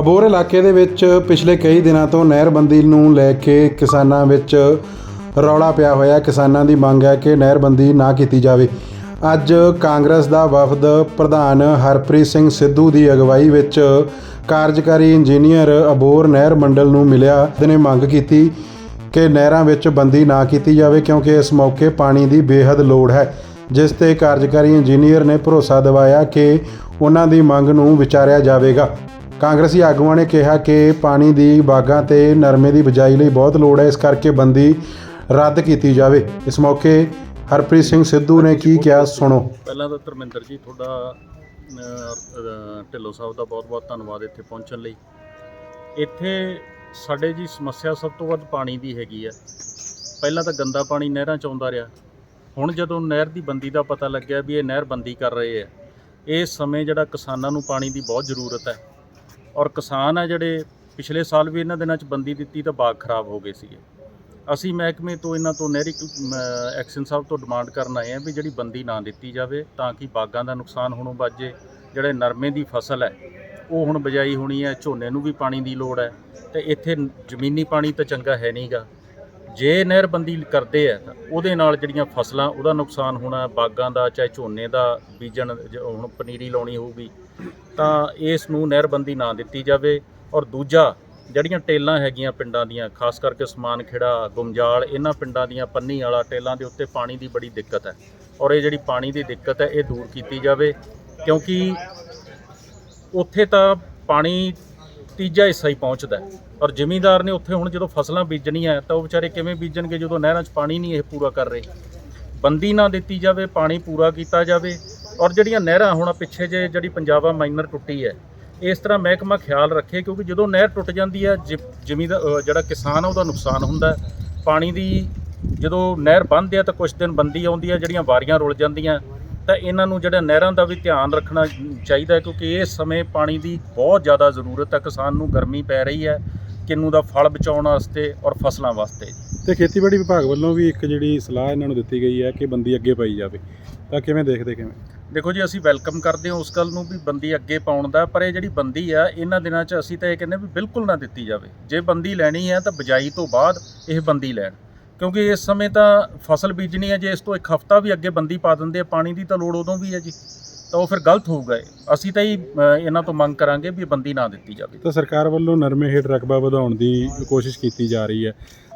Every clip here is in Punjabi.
ਅਬੋਰ ਇਲਾਕੇ ਦੇ ਵਿੱਚ ਪਿਛਲੇ ਕਈ ਦਿਨਾਂ ਤੋਂ ਨਹਿਰਬੰਦੀ ਨੂੰ ਲੈ ਕੇ ਕਿਸਾਨਾਂ ਵਿੱਚ ਰੌਲਾ ਪਿਆ ਹੋਇਆ। ਕਿਸਾਨਾਂ ਦੀ ਮੰਗ ਹੈ ਕਿ ਨਹਿਰਬੰਦੀ ਨਾ ਕੀਤੀ ਜਾਵੇ। ਅੱਜ ਕਾਂਗਰਸ ਦਾ ਵਫਦ ਪ੍ਰਧਾਨ ਹਰਪ੍ਰੀਤ ਸਿੰਘ ਸਿੱਧੂ ਦੀ ਅਗਵਾਈ ਵਿੱਚ ਕਾਰਜਕਾਰੀ ਇੰਜੀਨੀਅਰ ਅਬੋਰ ਨਹਿਰ ਮੰਡਲ ਨੂੰ ਮਿਲਿਆ। ਨੇ ਮੰਗ ਕੀਤੀ ਕਿ ਨਹਿਰਾਂ ਵਿੱਚ ਬੰਦੀ ਨਾ ਕੀਤੀ ਜਾਵੇ ਕਿਉਂਕਿ ਇਸ ਮੌਕੇ ਪਾਣੀ ਦੀ ਬੇਹੱਦ ਲੋੜ ਹੈ। ਜਿਸ ਤੇ ਕਾਰਜਕਾਰੀ ਇੰਜੀਨੀਅਰ ਨੇ ਭਰੋਸਾ ਦਿਵਾਇਆ ਕਿ ਉਹਨਾਂ ਦੀ ਮੰਗ ਨੂੰ ਵਿਚਾਰਿਆ ਜਾਵੇਗਾ। ਕਾਂਗਰਸੀ ਆਗੂਆਂ ਨੇ ਕਿਹਾ ਕਿ ਪਾਣੀ ਦੀ ਬਾਗਾਂ ਤੇ ਨਰਮੇ ਦੀ ਬਿਜਾਈ ਲਈ ਬਹੁਤ ਲੋੜ ਹੈ ਇਸ ਕਰਕੇ ਬੰਦੀ ਰੱਦ ਕੀਤੀ ਜਾਵੇ। ਇਸ ਮੌਕੇ ਹਰਪ੍ਰੀਤ ਸਿੰਘ ਸਿੱਧੂ ਨੇ ਕੀ ਕਿਹਾ ਸੁਣੋ। ਪਹਿਲਾਂ ਤਾਂ ਧਰਮਿੰਦਰ ਜੀ ਤੁਹਾਡਾ ਅਹ, ਢਿੱਲੋਂ ਸਾਹਿਬ ਦਾ ਬਹੁਤ-ਬਹੁਤ ਧੰਨਵਾਦ ਇੱਥੇ ਪਹੁੰਚਣ ਲਈ। ਇੱਥੇ ਸਾਡੇ ਜੀ ਸਮੱਸਿਆ ਸਭ ਤੋਂ ਵੱਧ ਪਾਣੀ ਦੀ ਹੈਗੀ ਆ। ਪਹਿਲਾਂ ਤਾਂ ਗੰਦਾ ਪਾਣੀ ਨਹਿਰਾਂ ਚ ਆਉਂਦਾ ਰਿਹਾ। ਹੁਣ ਜਦੋਂ ਨਹਿਰ ਦੀ ਬੰਦੀ ਦਾ ਪਤਾ ਲੱਗਿਆ ਵੀ ਇਹ ਨਹਿਰ ਬੰਦੀ ਕਰ ਰਹੇ ਆ ਇਸ ਸਮੇਂ ਜਿਹੜਾ ਕਿਸਾਨਾਂ ਨੂੰ ਪਾਣੀ ਦੀ ਬਹੁਤ ਜ਼ਰੂਰਤ ਹੈ। ਔਰ ਕਿਸਾਨ ਆ ਜਿਹੜੇ ਪਿਛਲੇ ਸਾਲ ਵੀ ਇਹਨਾਂ ਦਿਨਾਂ ਚ ਬੰਦੀ ਦਿੱਤੀ ਤਾਂ ਬਾਗ ਖਰਾਬ ਹੋ ਗਏ ਸੀਗੇ। ਅਸੀਂ ਮਹਿਕਮੇ ਤੋਂ ਇਹਨਾਂ ਤੋਂ ਨਹਿਰੀ ਐਕਸ਼ਨ ਸਾਹਿਬ ਤੋਂ ਡਿਮਾਂਡ ਕਰਨ ਆਏ ਹਾਂ ਵੀ ਜਿਹੜੀ ਬੰਦੀ ਨਾ ਦਿੱਤੀ ਜਾਵੇ ਤਾਂ ਕਿ ਬਾਗਾਂ ਦਾ ਨੁਕਸਾਨ ਹੋਣੋਂ ਬਚੇ। ਜਿਹੜੇ ਨਰਮੇ ਦੀ ਫਸਲ ਹੈ, ਉਹ ਹੁਣ ਬਜਾਈ ਹੋਣੀ ਹੈ, ਝੋਨੇ ਨੂੰ ਵੀ ਪਾਣੀ ਦੀ ਲੋੜ ਹੈ ਤੇ ਇੱਥੇ ਜ਼ਮੀਨੀ ਪਾਣੀ ਤਾਂ ਚੰਗਾ ਹੈ ਨਹੀਂਗਾ ਜੇ ਨਹਿਰਬੰਦੀ ਕਰਦੇ ਆ ਤਾਂ ਉਹਦੇ ਨਾਲ ਜਿਹੜੀਆਂ ਫਸਲਾਂ, ਉਹਦਾ ਨੁਕਸਾਨ ਹੋਣਾ, ਬਾਗਾਂ ਦਾ ਚਾਹੇ ਝੋਨੇ ਦਾ ਬੀਜਣ, ਜ- ਹੁਣ ਪਨੀਰੀ ਲਾਉਣੀ ਹੋਊਗੀ, ਤਾਂ ਇਸ ਨੂੰ ਨਹਿਰਬੰਦੀ ਨਾ ਦਿੱਤੀ ਜਾਵੇ। ਔਰ ਦੂਜਾ, ਜਿਹੜੀਆਂ ਟੇਲਾਂ ਹੈਗੀਆਂ ਪਿੰਡਾਂ ਦੀਆਂ, ਖਾਸ ਕਰਕੇ ਸਮਾਨ ਖੇੜਾ ਗੁਮਜਾਲ ਇਹਨਾਂ ਪਿੰਡਾਂ ਦੀਆਂ ਪੰਨੀ ਵਾਲਾ ਟੇਲਾਂ ਦੇ ਉੱਤੇ ਪਾਣੀ ਦੀ ਬੜੀ ਦਿੱਕਤ ਹੈ। ਔਰ ਇਹ ਜਿਹੜੀ ਪਾਣੀ ਦੀ ਦਿੱਕਤ ਹੈ, ਇਹ ਦੂਰ ਕੀਤੀ ਜਾਵੇ, ਕਿਉਂਕਿ ਉੱਥੇ ਤਾਂ ਪਾਣੀ ਤੀਜਾ ਹਿੱਸਾ ਹੀ ਪਹੁੰਚਦਾ ਹੈ। ਔਰ ਜ਼ਿਮੀਂਦਾਰ ਨੇ ਉੱਥੇ ਹੁਣ ਜਦੋਂ ਫਸਲਾਂ ਬੀਜਣੀਆਂ ਤਾਂ ਉਹ ਵਿਚਾਰੇ ਕਿਵੇਂ ਬੀਜਣਗੇ ਜਦੋਂ ਨਹਿਰਾਂ 'ਚ ਪਾਣੀ ਨਹੀਂ ਇਹ ਪੂਰਾ ਕਰ ਰਹੇ? ਬੰਦੀ ਨਾ ਦਿੱਤੀ ਜਾਵੇ, ਪਾਣੀ ਪੂਰਾ ਕੀਤਾ ਜਾਵੇ। ਔਰ ਜਿਹੜੀਆਂ ਨਹਿਰਾਂ ਹੁਣ ਪਿੱਛੇ ਜੇ ਜਿਹੜੀ ਪੰਜਾਬਾ ਮਾਈਨਰ ਟੁੱਟੀ ਹੈ, ਇਸ ਤਰ੍ਹਾਂ ਮਹਿਕਮਾ ਖਿਆਲ ਰੱਖੇ ਕਿਉਂਕਿ ਜਦੋਂ ਨਹਿਰ ਟੁੱਟ ਜਾਂਦੀ ਹੈ ਜ਼ਮੀਨ ਜਿਹੜਾ ਕਿਸਾਨ ਆ ਉਹਦਾ ਨੁਕਸਾਨ ਹੁੰਦਾ ਪਾਣੀ ਦੀ ਜਦੋਂ ਨਹਿਰ ਬੰਦ ਹੈ ਤਾਂ ਕੁਝ ਦਿਨ ਬੰਦੀ ਆਉਂਦੀ ਹੈ, ਜਿਹੜੀਆਂ ਵਾਰੀਆਂ ਰੁਲ ਜਾਂਦੀਆਂ। ਤਾਂ ਇਹਨਾਂ ਨੂੰ ਜਿਹੜਾ ਨਹਿਰਾਂ ਦਾ ਵੀ ਧਿਆਨ ਰੱਖਣਾ ਚਾਹੀਦਾ ਹੈ ਕਿਉਂਕਿ ਇਸ ਸਮੇਂ ਪਾਣੀ ਦੀ ਬਹੁਤ ਜ਼ਿਆਦਾ ਜ਼ਰੂਰਤ ਹੈ। ਕਿਸਾਨ ਨੂੰ ਗਰਮੀ ਪੈ ਰਹੀ ਹੈ ਕਿੰਨੂ ਦਾ ਫਲ ਬਚਾਉਣ ਵਾਸਤੇ ਔਰ ਫਸਲਾਂ ਵਾਸਤੇ। ਤੇ ਖੇਤੀਬਾੜੀ ਵਿਭਾਗ ਵੱਲੋਂ ਵੀ ਇੱਕ ਜਿਹੜੀ ਸਲਾਹ ਇਹਨਾਂ ਨੂੰ ਦਿੱਤੀ ਗਈ ਹੈ ਕਿ ਬੰਦੀ ਅੱਗੇ ਪਾਈ ਜਾਵੇ। ਤਾਂ ਕਿਵੇਂ ਦੇਖਦੇ ਕਿਵੇਂ? ਦੇਖੋ ਜੀ ਅਸੀਂ ਵੈਲਕਮ ਕਰਦੇ ਹਾਂ ਉਸ ਗੱਲ ਨੂੰ ਵੀ ਬੰਦੀ ਅੱਗੇ ਪਾਉਣ ਦਾ ਪਰ ਇਹ ਜਿਹੜੀ ਬੰਦੀ ਆ ਇਹਨਾਂ ਦਿਨਾਂ 'ਚ ਅਸੀਂ ਤਾਂ ਇਹ ਕਹਿੰਦੇ ਵੀ ਬਿਲਕੁਲ ਨਾ ਦਿੱਤੀ ਜਾਵੇ। ਜੇ ਬੰਦੀ ਲੈਣੀ ਹੈ ਤਾਂ ਬਜਾਈ ਤੋਂ ਬਾਅਦ ਇਹ ਬੰਦੀ ਲੈਣ। ਕਿਉਂਕਿ ਇਸ ਸਮੇਂ ਤਾਂ ਫਸਲ ਬੀਜਣੀ ਹੈ ਜੇ ਇਸ ਤੋਂ ਇੱਕ ਹਫ਼ਤਾ ਵੀ ਅੱਗੇ ਬੰਦੀ ਪਾ ਦਿੰਦੇ ਆ, ਪਾਣੀ ਦੀ ਤਾਂ ਲੋੜ ਉਦੋਂ ਵੀ ਹੈ ਜੀ। ਤਾਂ ਉਹ ਫਿਰ ਗਲਤ ਹੋਊਗਾ ਇਹ। ਅਸੀਂ ਤਾਂ ਹੀ ਇਹਨਾਂ ਤੋਂ ਮੰਗ ਕਰਾਂਗੇ ਵੀ ਬੰਦੀ ਨਾ ਦਿੱਤੀ ਜਾਵੇ। ਤਾਂ ਸਰਕਾਰ ਵੱਲੋਂ ਨਰਮੇ ਹੇਠ ਰਕਬਾ ਵਧਾਉਣ ਦੀ ਕੋਸ਼ਿਸ਼ ਕੀਤੀ ਜਾ ਰਹੀ ਹੈ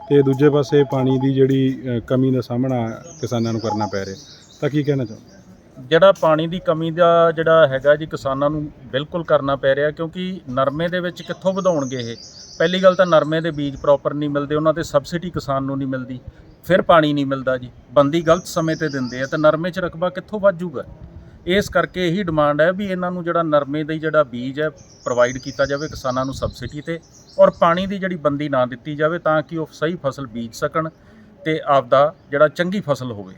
ਤੇ ਦੂਜੇ ਪਾਸੇ ਪਾਣੀ ਦੀ ਜਿਹੜੀ ਕਮੀ ਦਾ ਸਾਹਮਣਾ ਕਿਸਾਨਾਂ ਨੂੰ ਕਰਨਾ ਪੈ ਰਿਹਾ। ਤਾਂ ਕੀ ਕਹਿਣਾ ਚਾਹੁੰਦੇ ਜਿਹੜਾ ਪਾਣੀ ਦੀ ਕਮੀ ਦਾ ਜਿਹੜਾ ਹੈਗਾ ਜੀ ਕਿਸਾਨਾਂ ਨੂੰ ਬਿਲਕੁਲ ਕਰਨਾ ਪੈ ਰਿਹਾ ਕਿਉਂਕਿ ਨਰਮੇ ਦੇ ਵਿੱਚ ਕਿੱਥੋਂ ਵਧਾਉਣਗੇ ਇਹ? ਪਹਿਲੀ ਗੱਲ ਤਾਂ ਨਰਮੇ ਦੇ ਬੀਜ ਪ੍ਰੋਪਰ ਨਹੀਂ ਮਿਲਦੇ, ਉਹਨਾਂ ਤੇ ਸਬਸਿਡੀ ਕਿਸਾਨ ਨੂੰ ਨਹੀਂ ਮਿਲਦੀ, ਫਿਰ ਪਾਣੀ ਨਹੀਂ ਮਿਲਦਾ ਜੀ। ਬੰਦੀ ਗਲਤ ਸਮੇਂ ਤੇ ਦਿੰਦੇ ਆ ਤਾਂ ਨਰਮੇ 'ਚ ਰਕਬਾ ਕਿੱਥੋਂ ਵੱਜੂਗਾ ਇਸ ਕਰਕੇ ਇਹੀ ਡਿਮਾਂਡ ਹੈ ਵੀ ਇਹਨਾਂ ਨੂੰ ਜਿਹੜਾ ਨਰਮੇ ਦਾ ਜਿਹੜਾ ਬੀਜ ਹੈ ਪ੍ਰੋਵਾਈਡ ਕੀਤਾ ਜਾਵੇ ਕਿਸਾਨਾਂ ਨੂੰ ਸਬਸਿਡੀ ਤੇ ਔਰ ਪਾਣੀ ਦੀ ਜਿਹੜੀ ਬੰਦੀ ਨਾ ਦਿੱਤੀ ਜਾਵੇ ਤਾਂ ਕਿ ਉਹ ਸਹੀ ਫਸਲ ਬੀਜ ਸਕਣ ਤੇ ਆਪਦਾ ਜਿਹੜਾ ਚੰਗੀ ਫਸਲ ਹੋਵੇ।